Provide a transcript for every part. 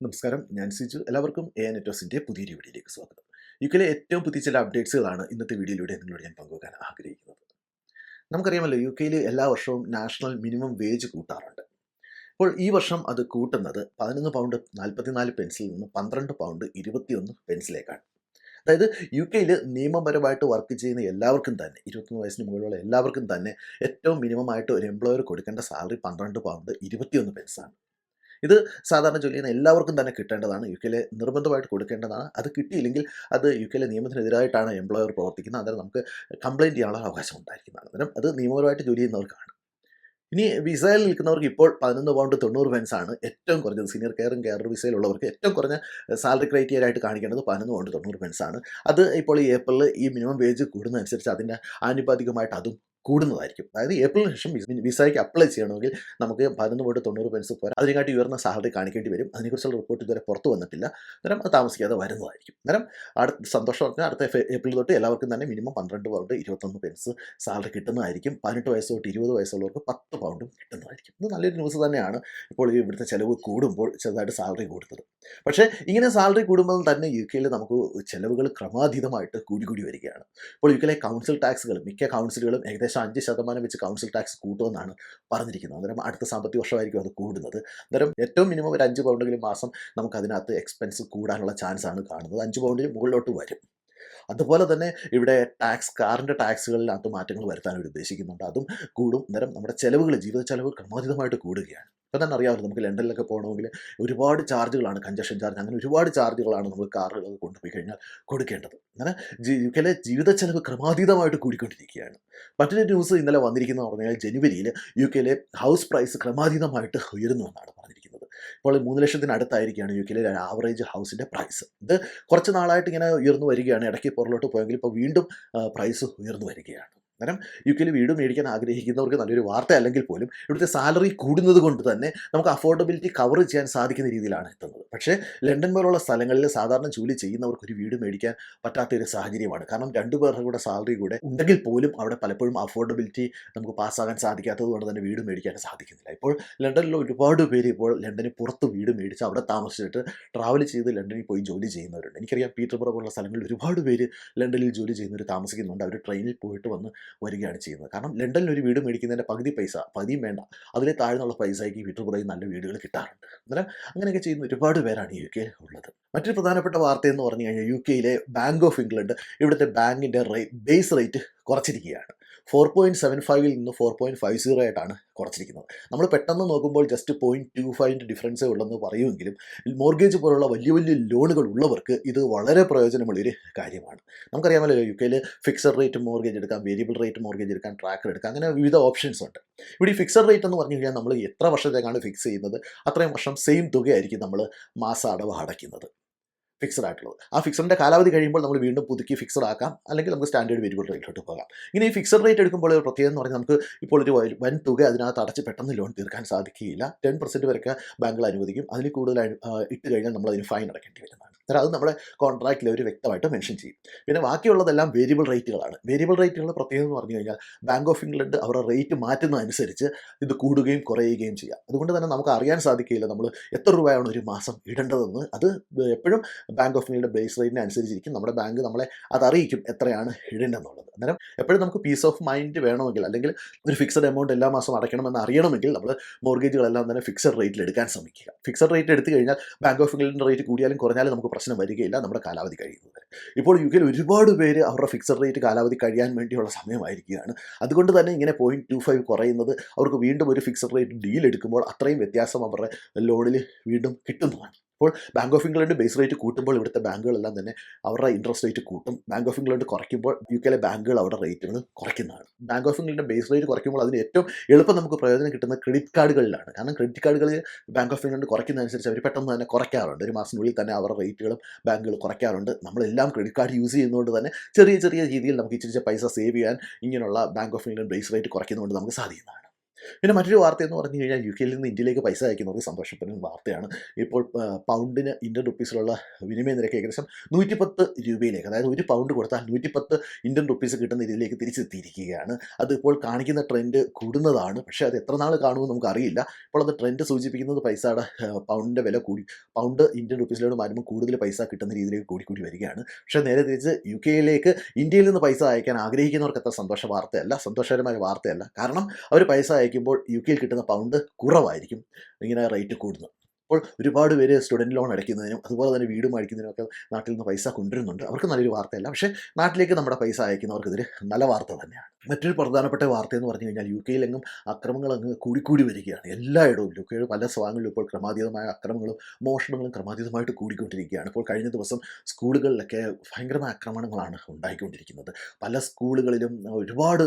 നമസ്കാരം. ഞാൻ സിജു. എല്ലാവർക്കും എ നെറ്റോസിന്റെ പുതിയൊരു വീഡിയോയിലേക്ക് സ്വാഗതം. യുക്കിലെ ഏറ്റവും പുതിയ ചില അപ്ഡേറ്റ്സുകളാണ് ഇന്നത്തെ വീഡിയോയിലൂടെ നിങ്ങളോട് ഞാൻ പങ്കുവെക്കാൻ ആഗ്രഹിക്കുന്നത്. നമുക്കറിയാമല്ലോ യു കെയിൽ എല്ലാ വർഷവും നാഷണൽ മിനിമം വേജ് കൂട്ടാറുണ്ട്. അപ്പോൾ ഈ വർഷം അത് കൂട്ടുന്നത് പതിനൊന്ന് പൗണ്ട് നാൽപ്പത്തിനാല് പെൻസിൽ നിന്ന് പന്ത്രണ്ട് പൗണ്ട് ഇരുപത്തിയൊന്ന് പെൻസിലേക്കാണ്. അതായത് യു കെയിൽ നിയമപരമായിട്ട് വർക്ക് ചെയ്യുന്ന എല്ലാവർക്കും തന്നെ ഇരുപത്തൊന്ന് വയസ്സിന് മുകളിലുള്ള എല്ലാവർക്കും തന്നെ ഏറ്റവും മിനിമമായിട്ട് ഒരു എംപ്ലോയർ കൊടുക്കേണ്ട സാലറി പന്ത്രണ്ട് പൗണ്ട് ഇരുപത്തിയൊന്ന് പെൻസാണ്. ഇത് സാധാരണ ജോലി ചെയ്യുന്ന എല്ലാവർക്കും തന്നെ കിട്ടേണ്ടതാണ്. യു കെയിലെ നിർബന്ധമായിട്ട് കൊടുക്കേണ്ടതാണ്. അത് കിട്ടിയില്ലെങ്കിൽ അത് യു കെയിലെ നിയമത്തിനെതിരായിട്ടാണ് എംപ്ലോയർ പ്രവർത്തിക്കുന്നത്. അന്നേരം നമുക്ക് കംപ്ലയിന്റ് ചെയ്യാനുള്ള അവകാശം ഉണ്ടായിരിക്കുന്നതാണ്. അന്നേരം അത് നിയമപരമായിട്ട് ജോലി ചെയ്യുന്നവർക്കാണ്. ഇനി വിസയിൽ നിൽക്കുന്നവർക്ക് ഇപ്പോൾ പതിനൊന്ന് പൗണ്ട് തൊണ്ണൂറ് പെൻസ് ആണ് ഏറ്റവും കുറഞ്ഞത്. സീനിയർ കെയറും കെയർ വിസയിലുള്ളവർക്ക് ഏറ്റവും കുറഞ്ഞ സാലറി ക്രൈറ്റീരിയ ആയിട്ട് കാണിക്കേണ്ടത് പതിനൊന്ന് പൗണ്ട് തൊണ്ണൂറ് പെൻസ് ആണ്. അത് ഇപ്പോൾ ഈ ഏപ്രിലിൽ ഈ മിനിമം വേജ് കൂടുന്നതനുസരിച്ച് അതിന്റെ ആനുപാതികമായിട്ട് അതും കൂടുന്നതായിരിക്കും. അതായത് ഏപ്രിലിന് ശേഷം വിസ- വിസയ്ക്ക് അപ്ലൈ ചെയ്യണമെങ്കിൽ നമുക്ക് പതിനൊന്ന് പോയിട്ട് തൊണ്ണൂറ് പെൻസ് പോരാ. അതിനെക്കാട്ടി ഉയർന്ന സാലറി കാണിക്കേണ്ടി വരും. അതിനെക്കുറിച്ചുള്ള റിപ്പോർട്ട് ഇതുവരെ പുറത്തു വന്നിട്ടില്ല. അന്നേരം അത് താമസിക്കാതെ വരുന്നതായിരിക്കും. അന്നേരം അടുത്ത സന്തോഷം പറഞ്ഞാൽ അടുത്ത ഏപ്രിൽ തൊട്ട് എല്ലാവർക്കും തന്നെ മിനിമം പന്ത്രണ്ട് പൗണ്ട് ഇരുപത്തൊന്ന് പെൻസ് സാലറി കിട്ടുന്നതായിരിക്കും. പതിനെട്ട് വയസ്സ് തൊട്ട് ഇരുപത് വയസ്സുള്ളവർക്ക് പത്ത് പൗണ്ടും കിട്ടുന്നതായിരിക്കും. ഇത് നല്ലൊരു ന്യൂസ് തന്നെയാണ് ഇപ്പോൾ ഇവിടുത്തെ ചിലവ് കൂടുമ്പോൾ ചെറുതായിട്ട് സാലറി കൂടുന്നത്. പക്ഷേ ഇങ്ങനെ സാലറി കൂടുമ്പോൾ തന്നെ യു കെയിൽ നമുക്ക് ചിലവുകൾ ക്രമാതീതമായിട്ട് കൂടി കൂടി വരികയാണ്. ഇപ്പോൾ യു കെയിലെ കൗൺസിൽ ടാക്സുകൾ മിക്ക കൗൺസിലുകളും ഏകദേശം അഞ്ച് ശതമാനം വെച്ച് കൗൺസിൽ ടാക്സ് കൂട്ടുമെന്നാണ് പറഞ്ഞിരിക്കുന്നത്. അന്നേരം അടുത്ത സാമ്പത്തിക വർഷമായിരിക്കും അത് കൂടുന്നത്. അന്നേരം ഏറ്റവും മിനിമം ഒരു അഞ്ച് പൗണ്ടെങ്കിലും മാസം നമുക്ക് അതിനകത്ത് എക്സ്പെൻസ് കൂടാനുള്ള ചാൻസ് ആണ് കാണുന്നത്. അഞ്ച് പൗണ്ടിന് മുകളിലോട്ട് വരും. അതുപോലെ തന്നെ ഇവിടെ ടാക്സ് കാറിന്റെ ടാക്സുകളിനകത്ത് മാറ്റങ്ങൾ വരുത്താൻ ഉദ്ദേശിക്കുന്നുണ്ട്. അതും കൂടും. അന്നേരം നമ്മുടെ ചിലവുകൾ ജീവിത ചെലവ് ക്രമാതീതമായിട്ട് കൂടുകയാണ്. ഇപ്പം തന്നെ അറിയാമല്ലോ നമുക്ക് ലണ്ടനിലൊക്കെ പോകണമെങ്കിൽ ഒരുപാട് ചാർജുകളാണ് കഞ്ചക്ഷൻ ചാർജ് അങ്ങനെ ഒരുപാട് ചാർജുകളാണ് നമ്മൾ കാറുകൾ കൊണ്ടുപോയി കഴിഞ്ഞാൽ കൊടുക്കേണ്ടത്. അങ്ങനെ യു കെയിലെ ജീവിത ചെലവ് ക്രമാതീതമായിട്ട് കൂടിക്കൊണ്ടിരിക്കുകയാണ്. മറ്റൊരു ന്യൂസ് ഇന്നലെ വന്നിരിക്കുന്നത് പറഞ്ഞാൽ ജനുവരിയിൽ യു കെയിലെ ഹൗസ് പ്രൈസ് ക്രമാതീതമായിട്ട് ഉയരുന്നു എന്നാണ് പറഞ്ഞിരിക്കുന്നത്. ഇപ്പോൾ മൂന്ന് ലക്ഷത്തിനടുത്തായിരിക്കുകയാണ് യു കെയിലെ ആവറേജ് ഹൗസിന്റെ പ്രൈസ് ഇത് കുറച്ച് നാളായിട്ട് ഇങ്ങനെ ഉയർന്നു വരികയാണ്. ഇടയ്ക്ക് പുറലോട്ട് പോയെങ്കിൽ ഇപ്പോൾ വീണ്ടും പ്രൈസ് ഉയർന്നു വരികയാണ്. അന്നേരം യു കെയിൽ വീട് മേടിക്കാൻ ആഗ്രഹിക്കുന്നവർക്ക് നല്ലൊരു വാർത്ത അല്ലെങ്കിൽ പോലും ഇവിടുത്തെ സാലറി കൂടുന്നത് കൊണ്ട് തന്നെ നമുക്ക് അഫോർഡബിലിറ്റി കവർ ചെയ്യാൻ സാധിക്കുന്ന രീതിയിലാണ് എത്തുന്നത്. പക്ഷേ ലണ്ടൻ പോലുള്ള സ്ഥലങ്ങളിൽ സാധാരണ ജോലി ചെയ്യുന്നവർക്ക് ഒരു വീട് മേടിക്കാൻ പറ്റാത്ത ഒരു സാഹചര്യമാണ്. കാരണം രണ്ടു പേരുടെ കൂടെ സാലറി കൂടെ ഉണ്ടെങ്കിൽ പോലും അവിടെ പലപ്പോഴും അഫോർഡബിലിറ്റി നമുക്ക് പാസ്സാകാൻ സാധിക്കാത്തത് കൊണ്ട് തന്നെ വീട് മേടിക്കാൻ സാധിക്കുന്നില്ല. ഇപ്പോൾ ലണ്ടനിൽ ഒരുപാട് പേര് ഇപ്പോൾ ലണ്ടന് പുറത്ത് വീട് മേടിച്ച് അവിടെ താമസിച്ചിട്ട് ട്രാവൽ ചെയ്ത് ലണ്ടനിൽ പോയി ജോലി ചെയ്യുന്നവരുണ്ട്. എനിക്കറിയാം പീറ്റർബറ പോലുള്ള സ്ഥലങ്ങളിൽ ഒരുപാട് പേര് ലണ്ടനിൽ ജോലി ചെയ്യുന്നവർ താമസിക്കുന്നുണ്ട്. അവർ ട്രെയിനിൽ പോയിട്ട് വന്ന് വരികയാണ് ചെയ്യുന്നത്. കാരണം ലണ്ടനിൽ ഒരു വീട് മേടിക്കുന്നതിന്റെ പകുതി പൈസ പകുതിയും വേണ്ട. അതിലെ താഴ്ന്നുള്ള പൈസയ്ക്ക് പീറ്റർബറയിൽ നല്ല വീടുകൾ കിട്ടാറുണ്ട്. അന്നേരം അങ്ങനെയൊക്കെ ചെയ്യുന്ന ഒരുപാട് പേരാണ് യു കെ ഉള്ളത്. മറ്റൊരു പ്രധാനപ്പെട്ട വാർത്ത എന്ന് പറഞ്ഞു കഴിഞ്ഞാൽ യു കെയിലെ ബാങ്ക് ഓഫ് ഇംഗ്ലണ്ട് ഇവിടുത്തെ ബാങ്കിന്റെ റേറ്റ് ബേസ് റേറ്റ് കുറച്ചിരിക്കുകയാണ്. ഫോർ പോയിന്റ് സെവൻ ഫൈവിൽ നിന്ന് ഫോർ പോയിന്റ് ഫൈവ് സീറോ ആയിട്ടാണ് കുറച്ചിരിക്കുന്നത്. നമ്മൾ പെട്ടെന്ന് നോക്കുമ്പോൾ ജസ്റ്റ് പോയിന്റ് ടു ഫൈവിന്റെ ഡിഫറൻസേ ഉള്ളെന്ന് പറയുമെങ്കിലും മോർഗേജ് പോലുള്ള വലിയ വലിയ ലോണുകൾ ഉള്ളവർക്ക് ഇത് വളരെ പ്രയോജനമുള്ളൊരു കാര്യമാണ്. നമുക്കറിയാമല്ലോ യു കെയിൽ ഫിക്സഡ് റേറ്റ് മോർഗേജ് എടുക്കാം വേരിയബിൾ റേറ്റ് മോർഗേജ് എടുക്കാം ട്രാക്കർ എടുക്കാം അങ്ങനെ വിവിധ ഓപ്ഷൻസ് ഉണ്ട്. ഇവിടെ ഈ ഫിക്സഡ് റേറ്റ് എന്ന് പറഞ്ഞു കഴിഞ്ഞാൽ നമ്മൾ എത്ര വർഷത്തേക്കാണ് ഫിക്സ് ചെയ്യുന്നത്? അത്രയും വർഷം സെയിം തുകയായിരിക്കും നമ്മൾ മാസ അടവ് അടയ്ക്കുന്നത്. ഫിക്സഡ് ആയിട്ടുള്ളത്. ആ ഫിക്സഡിന്റെ കാലാവധി കഴിയുമ്പോൾ നമ്മൾ വീണ്ടും പുതുക്കി ഫിക്സഡ് ആക്കാം. അല്ലെങ്കിൽ നമുക്ക് സ്റ്റാൻഡേർഡ് വേരിയബിൾ റേറ്റിലോട്ട് പോകാം. ഇങ്ങനെ ഈ ഫിക്സഡ് റേറ്റ് എടുക്കുമ്പോൾ ഒരു പ്രത്യേകത എന്ന് പറഞ്ഞാൽ നമുക്ക് ഇപ്പോൾ ഒരു വൻ തുക അതിനകത്ത് അടച്ച് പെട്ടെന്ന് ലോൺ തീർക്കാൻ സാധിക്കുകയില്ല. ടെൻ പെർസെന്റ് വരെയൊക്കെ ബാങ്കുകൾ അനുവദിക്കും. അതിൽ കൂടുതലായി ഇട്ട് കഴിഞ്ഞാൽ നമ്മൾ അതിന് ഫൈൻ അടക്കേണ്ടി വരുന്നതാണ് അന്നേരം അത് നമ്മുടെ കോൺട്രാക്റ്റിൽ അവർ വ്യക്തമായിട്ട് മെൻഷൻ ചെയ്യും. പിന്നെ ബാക്കിയുള്ളതെല്ലാം വേരിയബിൾ റേറ്റുകളാണ് വേരിയബിൾ റേറ്റുകളുടെ പ്രത്യേകത എന്ന് പറഞ്ഞു കഴിഞ്ഞാൽ ബാങ്ക് ഓഫ് ഇംഗ്ലണ്ട് അവരുടെ റേറ്റ് മാറ്റുന്നതനുസരിച്ച് ഇത് കൂടുകയും കുറയുകയും ചെയ്യാം. അതുകൊണ്ട് തന്നെ നമുക്ക് അറിയാൻ സാധിക്കില്ല നമ്മൾ എത്ര രൂപയാണ് ഒരു മാസം ഇടേണ്ടതെന്ന്. അത് എപ്പോഴും ബാങ്ക് ഓഫ് ഇംഗ്ലണ്ട് ബേസ് റേറ്റിന് അനുസരിച്ചിരിക്കും. നമ്മുടെ ബാങ്ക് നമ്മളെ അത് അറിയിക്കും എത്രയാണ് ഇടേണ്ടതെന്നുള്ളത്. അന്നേരം എപ്പോഴും നമുക്ക് പീസ് ഓഫ് മൈൻഡ് വേണമെങ്കിൽ അല്ലെങ്കിൽ ഒരു ഫിക്സഡ് എമൗണ്ട് എല്ലാ മാസം അടയ്ക്കണമെന്ന് അറിയണമെങ്കിൽ നമ്മൾ മോർഗേജുകളെല്ലാം തന്നെ ഫിക്സഡ് റേറ്റിൽ എടുക്കാൻ ശ്രമിക്കുക. ഫിക്സഡ് റേറ്റ് എടുത്തു കഴിഞ്ഞാൽ ബാങ്ക് ഓഫ് ഇംഗ്ലണ്ടിന്റെ റേറ്റ് കൂടിയാലും കുറഞ്ഞാലും നമുക്ക് പ്രശ്നം വരികയില്ല. നമ്മുടെ കാലാവധി കഴിയുന്നത്. ഇപ്പോൾ യു കെയിൽ ഒരുപാട് പേര് അവരുടെ ഫിക്സഡ് റേറ്റ് കാലാവധി കഴിയാൻ വേണ്ടിയുള്ള സമയമായിരിക്കുകയാണ്. അതുകൊണ്ട് തന്നെ ഇങ്ങനെ പോയിന്റ് ടു ഫൈവ് കുറയുന്നത് അവർക്ക് വീണ്ടും ഒരു ഫിക്സഡ് റേറ്റ് ഡീൽ എടുക്കുമ്പോൾ അത്രയും വ്യത്യാസം അവരുടെ ലോണിൽ വീണ്ടും കിട്ടുന്നതാണ്. അപ്പോൾ Bank of England base rate കൂട്ടുമ്പോൾ ഇവിടുത്തെ ബാങ്കുകളെല്ലാം തന്നെ അവരുടെ ഇൻട്രസ്റ്റ് റേറ്റ് കൂട്ടും. ബാങ്ക് ഓഫ് ഇംഗ്ലണ്ട് കുറയ്ക്കുമ്പോൾ യു കെയിലെ ബാങ്കുകൾ അവരുടെ റേറ്റുകൾ കുറയ്ക്കുന്നതാണ്. ബാങ്ക് ഓഫ് ഇംഗ്ലണ്ടിന്റെ ബേസ് റേറ്റ് കുറയ്ക്കുമ്പോൾ അതിന് ഏറ്റവും എളുപ്പം നമുക്ക് പ്രയോജനം കിട്ടുന്ന ക്രെഡിറ്റ് കാർഡുകളിലാണ് കാരണം ക്രെഡിറ്റ് കാർഡുകൾ ബാങ്ക് ഓഫ് ഇംഗ്ലണ്ട് കുറയ്ക്കുന്നതനുസരിച്ച് അവർ പെട്ടെന്ന് തന്നെ കുറയ്ക്കാറുണ്ട്. ഒരു മാസത്തിനുള്ളിൽ തന്നെ അവരുടെ റേറ്റുകളും ബാങ്കുകൾ കുറയ്ക്കാറുണ്ട്. നമ്മളെല്ലാം ക്രെഡിറ്റ് കാർഡ് യൂസ് ചെയ്യുന്നതുകൊണ്ട് തന്നെ ചെറിയ ചെറിയ രീതിയിൽ നമുക്ക് ഇച്ചിരി പൈസ സേവ് ചെയ്യാൻ ഇങ്ങനെയുള്ള Bank of England base rate കുറയ്ക്കുന്നതുകൊണ്ട് നമുക്ക് സാധിക്കുന്നതാണ്. പിന്നെ മറ്റൊരു വാർത്ത എന്ന് പറഞ്ഞു കഴിഞ്ഞാൽ യു കെയിൽ നിന്ന് ഇന്ത്യയിലേക്ക് പൈസ അയക്കുന്നവർക്ക് സന്തോഷപ്പെടുന്ന വാർത്തയാണ്. ഇപ്പോൾ പൗണ്ടിന് ഇന്ത്യൻ റുപ്പീസിലുള്ള വിനിമയ നിരക്ക് ഏകദേശം നൂറ്റിപ്പത്ത് രൂപയിലേക്ക് അതായത് ഒരു പൗണ്ട് കൊടുത്താൽ നൂറ്റിപ്പത്ത് ഇന്ത്യൻ റുപ്പീസ് കിട്ടുന്ന രീതിയിലേക്ക് തിരിച്ചെത്തിയിരിക്കുകയാണ്. അത് ഇപ്പോൾ കാണിക്കുന്ന ട്രെൻഡ് കൂടുന്നതാണ്. പക്ഷേ അത് എത്ര നാൾ കാണുമെന്ന് നമുക്കറിയില്ല ഇപ്പോൾ അത് ട്രെൻഡ് സൂചിപ്പിക്കുന്നത് പൈസയുടെ പൗണ്ടിന്റെ വില കൂടി പൗണ്ട് ഇന്ത്യൻ റുപ്പീസിലോട് മാറുമ്പോൾ കൂടുതൽ പൈസ കിട്ടുന്ന രീതിയിലേക്ക് കൂടിക്കൂടി വരികയാണ്. പക്ഷേ നേരെ തിരിച്ച് യു കെയിലേക്ക് ഇന്ത്യയിൽ നിന്ന് പൈസ അയക്കാൻ ആഗ്രഹിക്കുന്നവർക്ക് അത്ര സന്തോഷ വാർത്തയല്ല സന്തോഷകരമായ വാർത്തയല്ല. കാരണം അവർ പൈസ അയക്കുമ്പോൾ യു കെയിൽ കിട്ടുന്ന പൗണ്ട് കുറവായിരിക്കും. ഇങ്ങനെ റേറ്റ് കൂടുന്നത്. അപ്പോൾ ഒരുപാട് പേര് സ്റ്റുഡന്റ് ലോൺ അടയ്ക്കുന്നതിനും അതുപോലെ തന്നെ വീട് മേടിക്കുന്നതിനും ഒക്കെ നാട്ടിൽ നിന്ന് പൈസ കൊണ്ടുവരുന്നുണ്ട്. അവർക്ക് നല്ലൊരു വാർത്തയല്ല. പക്ഷേ നാട്ടിലേക്ക് നമ്മുടെ പൈസ അയക്കുന്നവർക്ക് ഇതൊരു നല്ല വാർത്ത തന്നെയാണ്. മറ്റൊരു പ്രധാനപ്പെട്ട വാർത്ത എന്ന് പറഞ്ഞു കഴിഞ്ഞാൽ യു കെയിലെങ്ങും അക്രമങ്ങൾ അങ്ങ് കൂടിക്കൂടി വരികയാണ്. എല്ലായിടവും യു കെയുടെ പല ഭാഗങ്ങളിലും ഇപ്പോൾ ക്രമാതീതമായ അക്രമങ്ങളും മോഷണങ്ങളും ക്രമാതീതമായിട്ട് കൂടിക്കൊണ്ടിരിക്കുകയാണ്. ഇപ്പോൾ കഴിഞ്ഞ ദിവസം സ്കൂളുകളിലൊക്കെ ഭയങ്കരമായ ആക്രമണങ്ങളാണ് ഉണ്ടായിക്കൊണ്ടിരിക്കുന്നത്. പല സ്കൂളുകളിലും ഒരുപാട്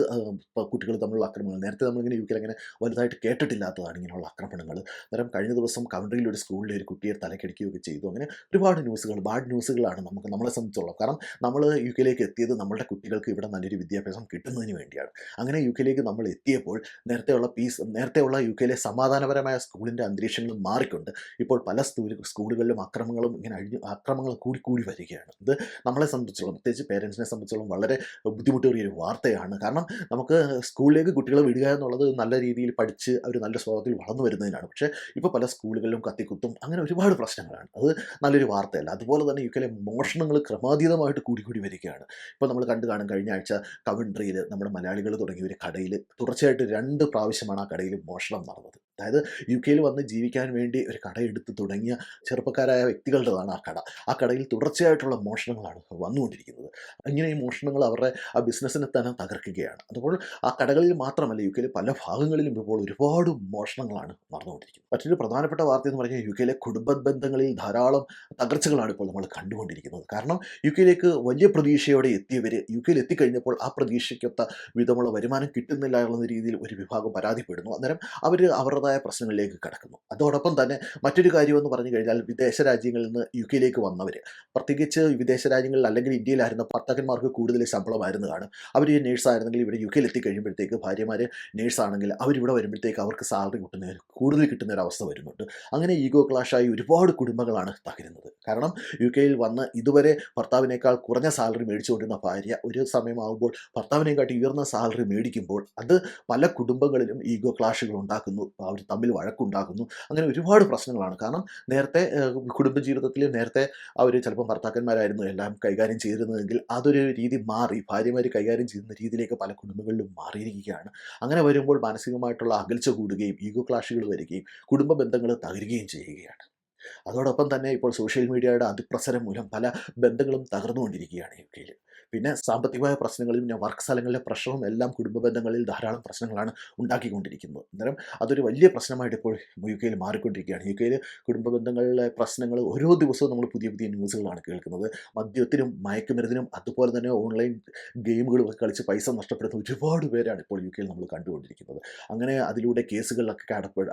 കുട്ടികൾ തമ്മിലുള്ള ആക്രമണങ്ങൾ നേരത്തെ നമ്മളിങ്ങനെ യു കെയിൽ അങ്ങനെ വലുതായിട്ട് കേട്ടിട്ടില്ലാത്തതാണ് ഇങ്ങനെയുള്ള ആക്രമണങ്ങൾ അന്നേരം കഴിഞ്ഞ ദിവസം കൗണ്ടറിയിൽ ഒരു സ്കൂളിൽ ഒരു കുട്ടിയെ തലക്കടിക്കുകയൊക്കെ ചെയ്തു. അങ്ങനെ ഒരുപാട് ന്യൂസുകൾ ബാഡ് ന്യൂസുകളാണ് നമുക്ക് നമ്മളെ സംബന്ധിച്ചുള്ളത് കാരണം നമ്മൾ യു കെയിലേക്ക് എത്തിയത് നമ്മളുടെ കുട്ടികൾക്ക് ഇവിടെ നല്ലൊരു വിദ്യാഭ്യാസം കിട്ടുന്നതിന് വേണ്ടിയാണ്. അങ്ങനെ യു കെയിലേക്ക് നമ്മൾ എത്തിയപ്പോൾ നേരത്തെയുള്ള പീസ് നേരത്തെയുള്ള യു കെയിലെ സമാധാനപരമായ സ്കൂളിന്റെ അന്തരീക്ഷങ്ങളും മാറിക്കൊണ്ട് ഇപ്പോൾ പല സ്കൂളുകളിലും അക്രമങ്ങളും ഇങ്ങനെ അഴിഞ്ഞു അക്രമങ്ങൾ കൂടി കൂടി വരികയാണ്. ഇത് നമ്മളെ സംബന്ധിച്ചോളം പ്രത്യേകിച്ച് പേരൻസിനെ സംബന്ധിച്ചോളം വളരെ ബുദ്ധിമുട്ടേറിയ ഒരു വാർത്തയാണ്. കാരണം നമുക്ക് സ്കൂളിലേക്ക് കുട്ടികളെ വിടുക എന്നുള്ളത് നല്ല രീതിയിൽ പഠിച്ച് അവർ നല്ല സ്വഭാവത്തിൽ വളർന്നു വരുന്നതിനാണ്. പക്ഷേ ഇപ്പോൾ പല സ്കൂളുകളിലും കത്തിക്കുത്തും അങ്ങനെ ഒരുപാട് പ്രശ്നങ്ങളാണ്. അത് നല്ലൊരു വാർത്തയല്ല. അതുപോലെ തന്നെ യു കെയിലെ മോഷണങ്ങൾ ക്രമാതീതമായിട്ട് കൂടി കൂടി വരികയാണ്. ഇപ്പോൾ നമ്മൾ കണ്ടു കാണും കഴിഞ്ഞ ആഴ്ച കവൻട്രിയിൽ നമ്മുടെ മലയാളികൾ തുടങ്ങിയ ഒരു കടയിൽ തുടർച്ചയായിട്ട് രണ്ട് പ്രാവശ്യമാണ് ആ കടയിൽ മോഷണം നടന്നത്. അതായത് യു കെയിൽ വന്ന് ജീവിക്കാൻ വേണ്ടി ഒരു കടയെടുത്ത് തുടങ്ങിയ ചെറുപ്പക്കാരായ വ്യക്തികളുടേതാണ് ആ കട. ആ കടയിൽ തുടർച്ചയായിട്ടുള്ള മോഷണങ്ങളാണ് വന്നുകൊണ്ടിരിക്കുന്നത്. ഇങ്ങനെ ഈ മോഷണങ്ങൾ അവരുടെ ആ ബിസിനസ്സിനെ തന്നെ തകർക്കുകയാണ്. അതുപോലെ ആ കടകളിൽ മാത്രമല്ല യു കെയിലെ പല ഭാഗങ്ങളിലും ഇപ്പോൾ ഒരുപാട് മോഷണങ്ങളാണ് നടന്നുകൊണ്ടിരിക്കുന്നത്. മറ്റൊരു പ്രധാനപ്പെട്ട വാർത്ത എന്ന് പറഞ്ഞാൽ യു കെയിലെ കുടുംബ ബന്ധങ്ങളിൽ ധാരാളം തകർച്ചകളാണ് ഇപ്പോൾ നമ്മൾ കണ്ടുകൊണ്ടിരിക്കുന്നത്. കാരണം യു കെയിലേക്ക് വലിയ പ്രതീക്ഷയോടെ എത്തിയവർ യു കെയിൽ എത്തിക്കഴിഞ്ഞപ്പോൾ ആ പ്രതീക്ഷയ്ക്കൊത്ത വിധമുള്ള വരുമാനം കിട്ടുന്നില്ല എന്ന രീതിയിൽ ഒരു വിഭാഗം പരാതിപ്പെടുന്നു. അന്നേരം അവർ അവരുടേതായ പ്രശ്നങ്ങളിലേക്ക് കടക്കുന്നു. അതോടൊപ്പം തന്നെ മറ്റൊരു കാര്യമെന്ന് പറഞ്ഞു കഴിഞ്ഞാൽ വിദേശ രാജ്യങ്ങളിൽ നിന്ന് യു കെയിലേക്ക് വന്നവർ പ്രത്യേകിച്ച് വിദേശ രാജ്യങ്ങളിൽ അല്ലെങ്കിൽ ഇന്ത്യയിലായിരുന്ന ഭർത്താക്കന്മാർക്ക് കൂടുതൽ ശമ്പളമായിരുന്നു കാണും അവർ ഈ നേഴ്സായിരുന്നെങ്കിൽ ഇവിടെ യു കെയിൽ എത്തിക്കഴിയുമ്പോഴത്തേക്ക് ഭാര്യമാർ നേഴ്സാണെങ്കിൽ അവരിവിടെ വരുമ്പോഴത്തേക്ക് അവർക്ക് സാലറി കിട്ടുന്ന കൂടുതൽ കിട്ടുന്ന ഒരു അവസ്ഥ വരുന്നുണ്ട്. അങ്ങനെ ഈഗോ ക്ലാഷായി ഒരുപാട് കുടുംബങ്ങളാണ് തകരുന്നത്. കാരണം യു കെയിൽ വന്ന് ഇതുവരെ ഭർത്താവിനേക്കാൾ കുറഞ്ഞ സാലറി മേടിച്ചുകൊണ്ടിരുന്ന ഭാര്യ ഒരു സമയമാകുമ്പോൾ ഭർത്താവിനെക്കാട്ടി ഉയർന്ന സാലറി മേടിക്കുമ്പോൾ അത് പല കുടുംബങ്ങളിലും ഈഗോ ക്ലാഷുകൾ ഉണ്ടാക്കുന്നു. അവർ തമ്മിൽ വഴക്കുണ്ടാക്കുന്നു. അങ്ങനെ ഒരുപാട് പ്രശ്നങ്ങളാണ്. കാരണം നേരത്തെ കുടുംബജീവിതത്തിൽ നേരത്തെ അവർ ചിലപ്പോൾ ഭർത്താക്കന്മാരായിരുന്നു എല്ലാം കൈകാര്യം ചെയ്തിരുന്നതെങ്കിൽ അതൊരു രീതി മാറി ഭാര്യമാർ കൈകാര്യം ചെയ്യുന്ന രീതിയിലേക്ക് പല കുടുംബങ്ങളിലും മാറിയിരിക്കുകയാണ്. അങ്ങനെ വരുമ്പോൾ മാനസികമായിട്ടുള്ള അകൽച്ച കൂടുകയും ഈഗോ ക്ലാഷുകൾ വരികയും കുടുംബ ബന്ധങ്ങൾ തകരുകയും ചെയ്യുകയാണ്. അതോടൊപ്പം തന്നെ ഇപ്പോൾ സോഷ്യൽ മീഡിയയുടെ അതിപ്രസരം മൂലം പല ബന്ധങ്ങളും തകർന്നുകൊണ്ടിരിക്കുകയാണ് യു കെയിൽ പിന്നെ സാമ്പത്തികമായ പ്രശ്നങ്ങളും പിന്നെ വർക്ക് സ്ഥലങ്ങളിലെ പ്രഷറും എല്ലാം കുടുംബ ബന്ധങ്ങളിൽ ധാരാളം പ്രശ്നങ്ങളാണ് ഉണ്ടാക്കിക്കൊണ്ടിരിക്കുന്നത്. അന്നേരം അതൊരു വലിയ പ്രശ്നമായിട്ട് ഇപ്പോൾ യു കെയിൽ മാറിക്കൊണ്ടിരിക്കുകയാണ്. യു കെയിൽ കുടുംബ ബന്ധങ്ങളിലെ പ്രശ്നങ്ങൾ ഓരോ ദിവസവും നമ്മൾ പുതിയ പുതിയ ന്യൂസുകളാണ് കേൾക്കുന്നത്. മദ്യത്തിനും മയക്കുമരുന്നിനും അതുപോലെ തന്നെ ഓൺലൈൻ ഗെയിമുകളൊക്കെ കളിച്ച് പൈസ നഷ്ടപ്പെടുന്ന ഒരുപാട് പേരാണ് ഇപ്പോൾ യു കെയിൽ നമ്മൾ കണ്ടുകൊണ്ടിരിക്കുന്നത്. അങ്ങനെ അതിലൂടെ കേസുകളിലൊക്കെ അടപ്പെ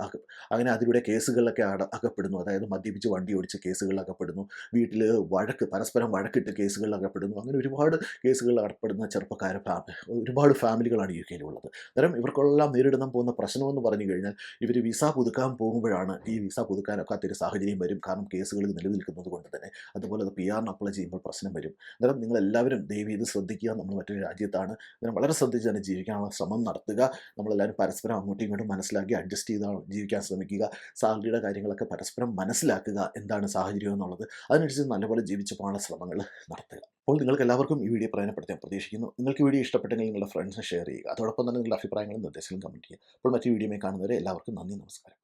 അങ്ങനെ അതിലൂടെ കേസുകളിലൊക്കെ അട അകപ്പെടുന്നു. അതായത് മദ്യപിച്ച് വണ്ടി ഓടിച്ച കേസുകളിൽ അകപ്പെടുന്നു വീട്ടിൽ വഴക്ക് പരസ്പരം വഴക്കിട്ട് കേസുകളിൽ അകപ്പെടുന്നു അങ്ങനെ ഒരുപാട് കേസുകളിൽ ഏർപ്പെടുന്ന ചെറുപ്പക്കാരെ ഫാ- ഒരുപാട് ഫാമിലികളാണ് യു കെയിലുള്ളത് അന്നേരം ഇവർക്കെല്ലാം നേരിടുന്ന പോകുന്ന പ്രശ്നമെന്ന് പറഞ്ഞു കഴിഞ്ഞാൽ ഇവർ വിസ പുതുക്കാൻ പോകുമ്പോഴാണ് ഈ വിസ പുതുക്കാനൊക്കാത്തൊരു സാഹചര്യം വരും. കാരണം കേസുകൾ നിലനിൽക്കുന്നത് കൊണ്ട് തന്നെ. അതുപോലെ അത് പി ആറിന് അപ്ലൈ ചെയ്യുമ്പോൾ പ്രശ്നം വരും. അന്നേരം നിങ്ങൾ എല്ലാവരും ദയവ് ഇത് ശ്രദ്ധിക്കുക. നമ്മൾ മറ്റൊരു രാജ്യത്താണ്. അന്നേരം വളരെ ശ്രദ്ധിച്ച് തന്നെ ജീവിക്കാനുള്ള ശ്രമം നടത്തുക. നമ്മളെല്ലാവരും പരസ്പരം അങ്ങോട്ടും ഇങ്ങോട്ടും മനസ്സിലാക്കി അഡ്ജസ്റ്റ് ചെയ്താണ് ജീവിക്കാൻ ശ്രമിക്കുക. സാലറിയുടെ കാര്യങ്ങളൊക്കെ പരസ്പരം മനസ്സിലാക്കുക. എന്താണ് സാഹചര്യം എന്നുള്ളത്. അതിനനുസരിച്ച് നല്ലപോലെ ജീവിച്ചു പോകാനുള്ള ശ്രമങ്ങൾ നടത്തുക. അപ്പോൾ നിങ്ങൾക്ക് എല്ലാവർക്കും ഈ വീഡിയോ പ്രയോജനപ്പെടുത്താൻ പ്രതീക്ഷിക്കുന്നു. നിങ്ങൾക്ക് വീഡിയോ ഇഷ്ടപ്പെട്ടെങ്കിൽ നിങ്ങളുടെ ഫ്രണ്ട്സിനെ ഷെയർ ചെയ്യുക. അതോടൊപ്പം തന്നെ നിങ്ങളുടെ അഭിപ്രായങ്ങളും നിർദ്ദേശങ്ങളും കമന്റ് ചെയ്യുക. അപ്പോൾ മറ്റു വീഡിയോയിൽ കാണുന്നവരെ എല്ലാവർക്കും നന്ദി നമസ്കാരം.